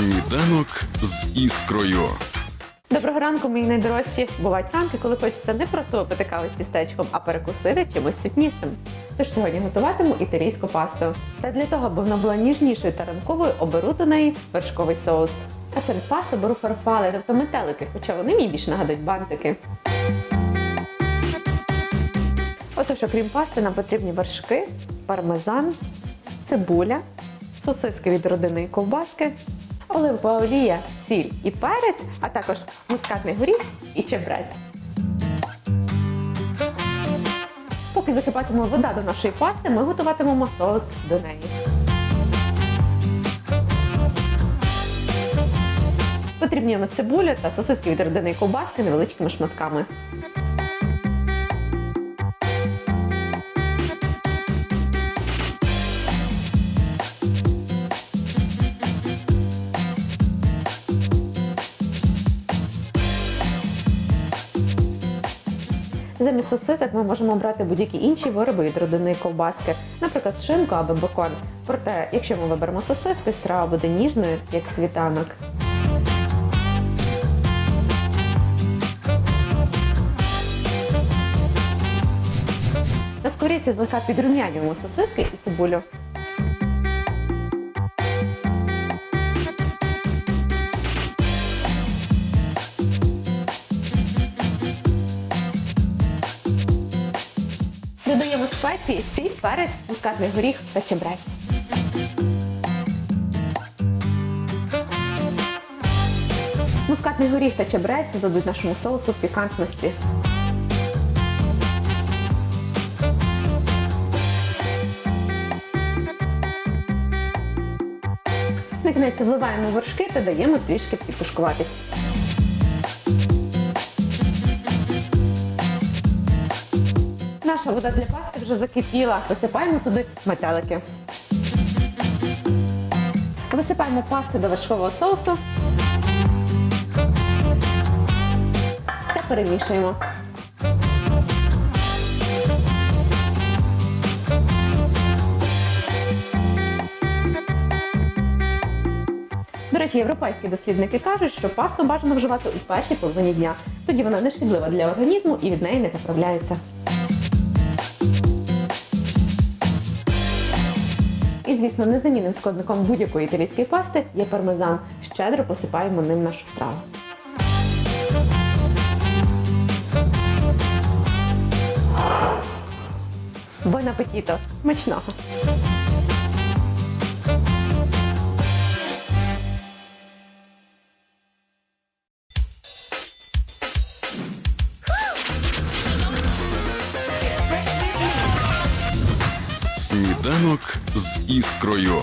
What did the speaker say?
Сніданок з іскрою. Доброго ранку, мої найдорожчі. Бувають ранки, коли хочеться не просто випити каву з тістечком, а перекусити чимось ситнішим. Тож сьогодні готуватиму італійську пасту. Та для того, аби вона була ніжнішою та ранковою, оберу до неї вершковий соус. А серед пасти беру фарфали, тобто метелики, хоча вони мені більше нагадують бантики. Отож, окрім пасти, нам потрібні вершки, пармезан, цибуля, сосиски від родини і ковбаски, оливкова олія, сіль і перець, а також мускатний горіх і чебрець. Поки закипатиме вода до нашої пасти, ми готуватимемо соус до неї. Потрібні цибуля та сосиски від родини ковбаски невеличкими шматками. Замість сосисок ми можемо брати будь-які інші вироби від родини ковбаски, наприклад, шинку або бекон. Проте, якщо ми виберемо сосиски, страва буде ніжною, як світанок. На скоріці злегка підрумянюємо сосиски і цибулю. Спеції, сіль, перець, мускатний горіх та чебрець. Мускатний горіх та чебрець додадуть нашому соусу пікантності. На кінець вливаємо вершки та даємо трішки підтушкуватись. Наша вода для пасти вже закипіла. Висипаємо туди метелики. Висипаємо пасту до вершкового соусу та перемішуємо. До речі, європейські дослідники кажуть, що пасту бажано вживати у першій половині дня. Тоді вона не шкідлива для організму і від неї не поправляється. І, звісно, незамінним складником будь-якої італійської пасти є пармезан. Щедро посипаємо ним нашу страву. Бон апетіто! Смачного! Сніданок з іскрою.